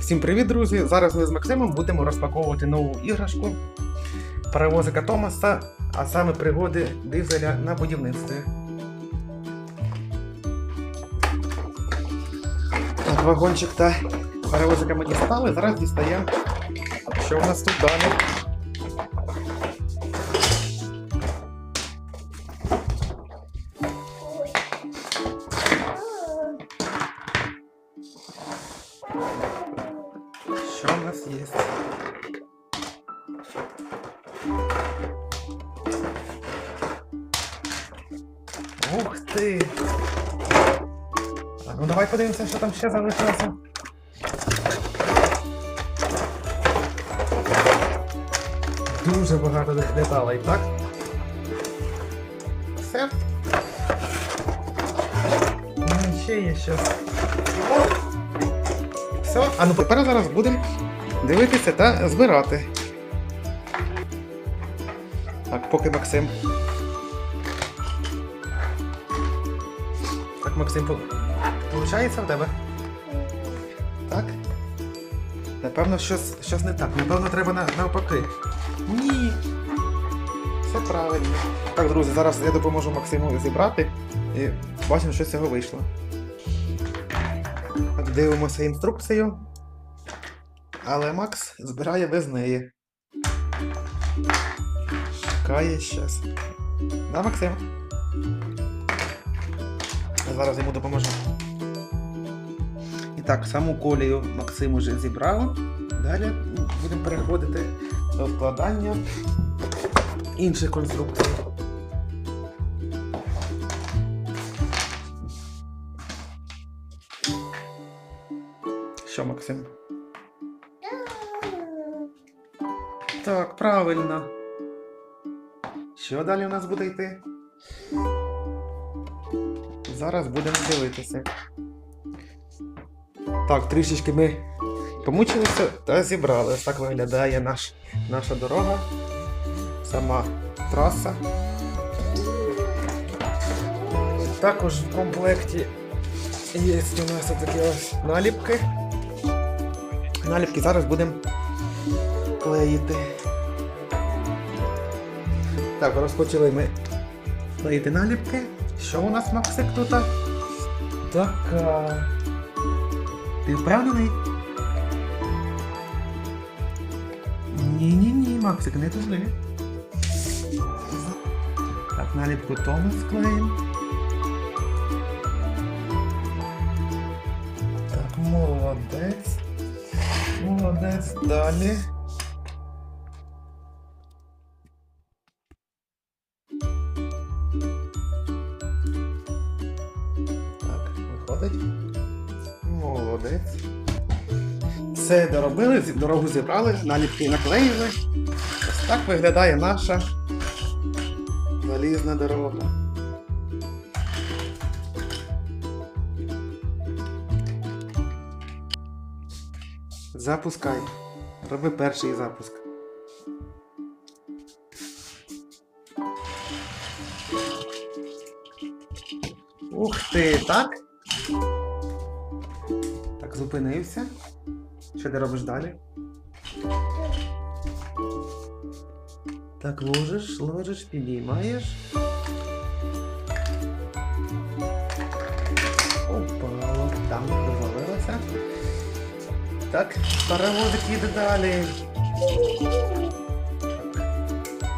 Всім привіт, друзі! Зараз ми з Максимом будемо розпаковувати нову іграшку паровозика Томаса, а саме пригоди дизеля на будівництві. Так, вагончик та паровозика ми дістали. Зараз дістаємо, що у нас тут далі. Що у нас є? Ух ти! Так, ну давай подивимося, що там ще залишилося. Дуже багато де- деталей, так? Все. Ну, ще є щось. Все, а ну тепер зараз будемо дивитися та збирати. Так, поки Максим. Так, Максим, получається в тебе? Так? Напевно, щось, щось не так. Напевно, треба на, навпаки. Ні. Все правильно. Так, друзі, зараз я допоможу Максиму зібрати і бачимо, що з цього вийшло. Дивимося інструкцію. Але Макс збирає без неї. Шукає щас. Да, Максим? Я зараз йому допоможу. І так, саму колію Максим уже зібрав. Далі будемо переходити до складання інших конструкцій. Що, Максим? Так, правильно. Що далі у нас буде йти? Зараз будемо дивитися. Так, трішечки ми помучилися та зібрали. Ось так виглядає наш, наша дорога. Сама траса. Також в комплекті є у нас такі ось наліпки. Наліпки зараз будемо клеїти. Так, розпочали ми клеїти наліпки. Що у нас Максик тут? Така. Ти впевнений? Ні-ні-ні, Максик, не туди. Так, наліпку Томас клеїмо. Так, молодець. Далі. Так, виходить. Молодець. Все доробили, дорогу зібрали, наліпки наклеїли. Ось так виглядає наша залізна дорога. Запускай. Роби перший запуск. Ух ти, так? Так, зупинився. Що ти робиш далі? Так, ложиш, ложиш, підіймаєш. Так, паровозик їде далі.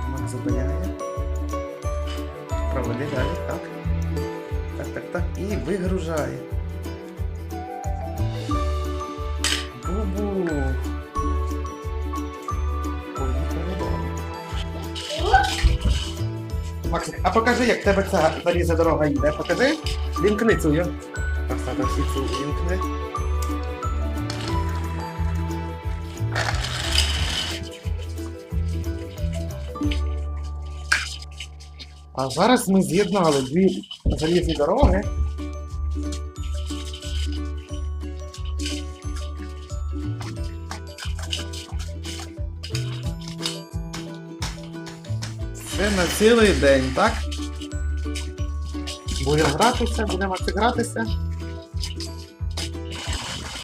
Мак зупиняє. Проводи далі, так. Так, так, так. І вигружає. Бу-бу. Максик, а покажи, як тебе ця залізна дорога йде. Покажи. Вімкни цю. Так, так, всі цю вімкни. А зараз ми з'єднали дві залізні дороги. Це на цілий день, так? Будемо гратися, будемо гратися.